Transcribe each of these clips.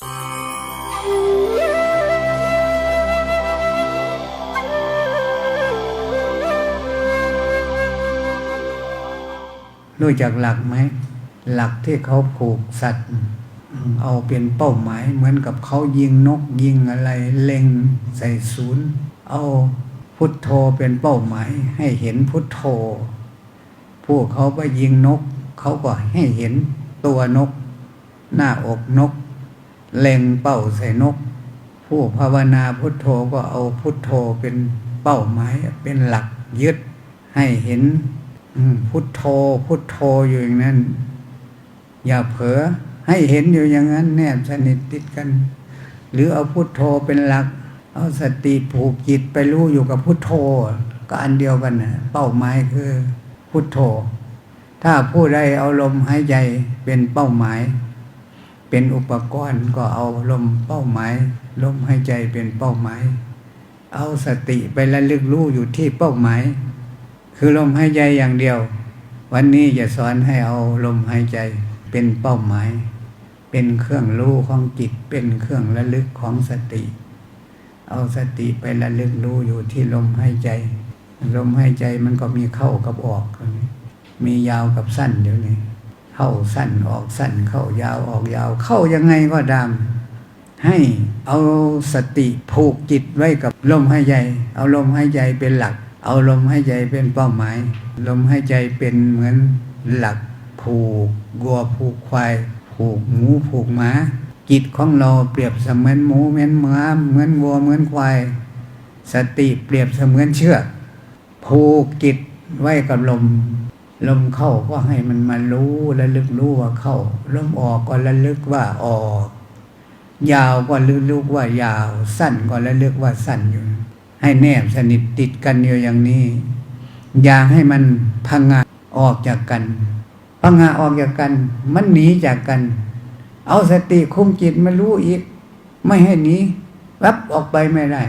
รู้จักหลักไหม หลักที่เขาผูกสัตว์ เอาเป็นเป้าหมายเหมือนกับเขายิงนกยิงอะไรเล็งใส่ศูนย์ เอาพุทโธเป็นเป้าหมาย ให้เห็นพุทโธผู้เขาไปยิงนก เขาก็ให้เห็นตัวนก หน้าอกนก เล็งเป้าใส่นก ผู้ภาวนาพุทโธก็เอาพุทโธเป็นเป้าหมายเป็นหลักยึดให้เห็นพุทโธพุทโธอยู่อย่างนั้น อย่าเผลอให้เห็นอยู่อย่างนั้น แนบสนิทติดกัน หรือเอาพุทโธเป็นหลัก เอาสติผูกจิตไปรู้อยู่กับพุทโธ ก็อันเดียวกันนะเป้าหมายคือพุทโธ ถ้าผู้ใดเอาลมหายใจเป็นเป้าหมาย เป็นอุปกรณ์ก็เอาลมเป้าหมาย ลมหายใจเป็นเป้าหมาย เอาสติไประลึกรู้อยู่ที่เป้าหมาย คือลมหายใจอย่างเดียว วันนี้จะสอนให้เอาลมหายใจเป็นเป้าหมาย เป็นเครื่องรู้ของจิตเป็นเครื่องระลึกของสติ เอาสติไประลึกรู้อยู่ที่ลมหายใจ ลมหายใจมันก็มีเข้ากับออก มียาวกับสั้นเดี๋ยวนี้ เข้าสั้นออกสั้นเข้ายาวออกยาว เข้ายังไงก็ดามให้เอาสติผูกจิตไว้กับลมหายใจ เอาลมหายใจเป็นหลัก เอาลมหายใจเป็นเป้าหมาย ลมหายใจเป็นเหมือนหลัก ผูกวัวผูกควาย ผูกหมูผูกหมาจิตของเราเปรียบเสมือนหมูเหมือนหมาเหมือนวัวเหมือนควาย สติเปรียบเสมือนเชือกผูกจิตไว้กับลม ลมเข้าก็ให้มันมารู้และลึกรู้ว่าเข้า ลมออกก็ระลึกว่าออก ยาวก็ระลึกว่ายาว สั้นก็ระลึกว่าสั้นอยู่ ให้แนบสนิทติดกันอยู่อย่างนี้ อย่าให้มันพังงาออกจากกัน พังงาออกจากกัน มันหนีจากกัน เอาสติคุมจิตมารู้อีก ไม่ให้หนีวับออกไปไม่ได้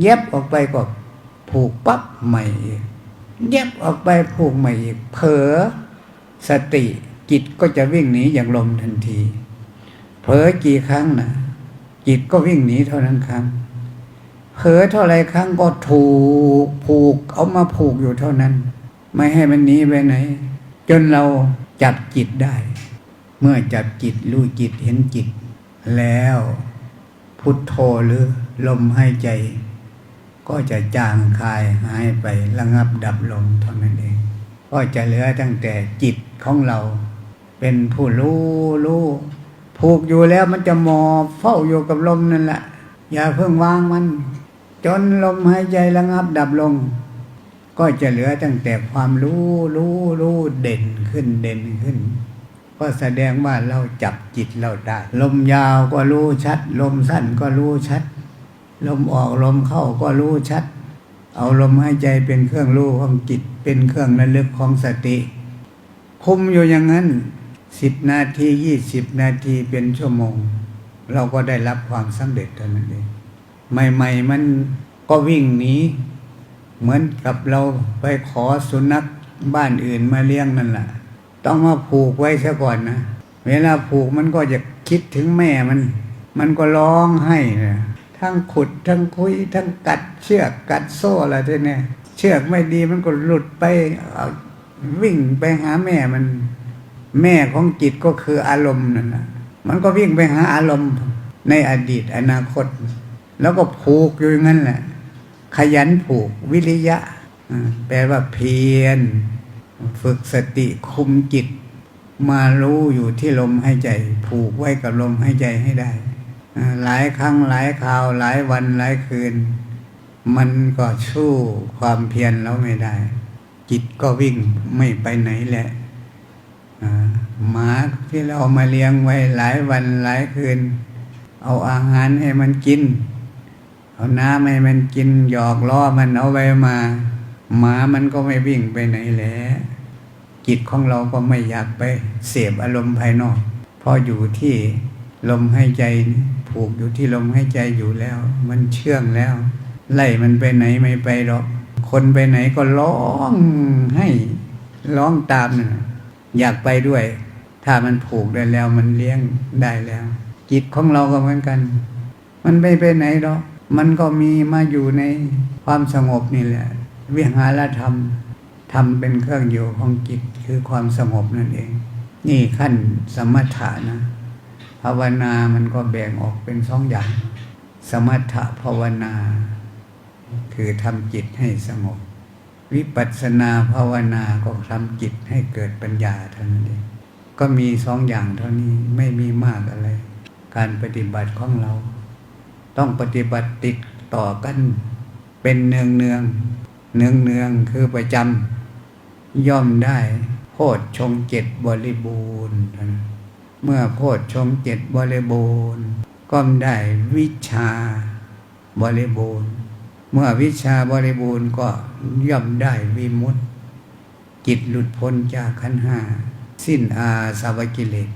เย็บออกไปก็ผูกปั๊บใหม่อีก เย็บออกไปผูกใหม่อีกเผลอสติจิตก็จะวิ่งหนีอย่างลมทันทีเผลอกี่ครั้งนะจิตก็วิ่งหนีเท่านั้นครั้งเผลอเท่าไรครั้งก็ถูกผูกเอามาผูกอยู่เท่านั้น ไม่ให้มันหนีไปไหน จนเราจับจิตได้ เมื่อจับจิตรู้จิตเห็นจิต แล้วพุทโธหรือลมหายใจ ก็จะจางคายหายไประงับดับลงเท่านั้นเอง ก็จะเหลือตั้งแต่จิตของเรา เป็นผู้รู้รู้ผูกอยู่แล้วมันจะมอเฝ้าอยู่กับลมนั่นแหละ อย่าเพิ่งวางมัน จนลมหายใจระงับดับลง ก็จะเหลือตั้งแต่ความรู้รู้รู้เด่นขึ้นเด่นขึ้นก็แสดงว่าเราจับจิตเราได้ ลมยาวก็รู้ชัด ลมสั้นก็รู้ชัด ลมออกลมเข้าก็รู้ชัด เอาลมหายใจเป็นเครื่องรู้ของจิต เป็นเครื่องระลึกของสติ คุมอยู่อย่างนั้นสิบนาทียี่สิบนาทีเป็นชั่วโมง เราก็ได้รับความสำเร็จเท่านั้นเองใหม่ๆมันก็วิ่งหนีเหมือนกับเราไปขอสุนัขบ้านอื่นมาเลี้ยงนั่นแหละต้องมาผูกไว้ซะก่อนนะ เวลาผูกมันก็จะคิดถึงแม่มัน มันก็ร้องไห้นะ ทั้งขุดทั้งคุย ทั้งกัดเชือกกัดโซ่อะไรทีเนี่ยเชือกไม่ดีมันก็หลุดไปวิ่งไปหาแม่มัน แม่ของจิตก็คืออารมณ์นั่นนะมันก็วิ่งไปหาอารมณ์ในอดีตอนาคต แล้วก็ผูกอยู่อย่างนั้นแหละขยันผูกวิริยะแปลว่าเพียร ฝึกสติคุมจิต มารู้อยู่ที่ลมหายใจ ผูกไว้กับลมหายใจให้ได้ หลายครั้งหลายคราวหลายวันหลายคืน มันก็สู้ความเพียรแล้วไม่ได้ จิตก็วิ่งไม่ไปไหนแหละอ่าหมาที่เราเอามาเลี้ยงไว้หลายวันหลายคืน เอาอาหารให้มันกิน เอาน้ำให้มันกินหยอกล้อมันเอาไว้มาหมามันก็ไม่วิ่งไปไหนแหละจิตของเราก็ไม่อยากไปเสพอารมณ์ภายนอกพราะอยู่ที่ลมหายใจ ผูกอยู่ที่ลมหายใจอยู่แล้ว มันเชื่องแล้ว ไล่มันไปไหนไม่ไปหรอก คนไปไหนก็ร้องให้ร้องตามน่ะอยากไปด้วย ถ้ามันผูกได้แล้วมันเลี้ยงได้แล้ว จิตของเราก็เหมือนกัน มันไม่ไปไหนหรอกมันก็มีมาอยู่ในความสงบนี่แหละ วิหารธรรมทำเป็นเครื่องอยู่ของจิตคือความสงบนั่นเอง นี่ขั้นสมถะนะ ภาวนามันก็แบ่งออกเป็นสองอย่าง สมถะภาวนา คือทำจิตให้สงบ วิปัสสนาภาวนาก็ทำจิตให้เกิดปัญญาเท่านั้นเองก็มีสองอย่างเท่านี้ไม่มีมากอะไร การปฏิบัติของเรา ต้องปฏิบัติติดต่อกัน เป็นเนืองเนืองเนืองเนืองๆคือประจำย่อมได้โพชฌงเจ็ดบริบูรณ์ เมื่อโพชฌงเจ็ดบริบูรณ์ ก็ได้วิชาบริบูรณ์ เมื่อวิชาบริบูรณ์ก็ย่อมได้วิมุตติจิตหลุดพ้นจากขันห้าสิ้นอาสาวกิเลส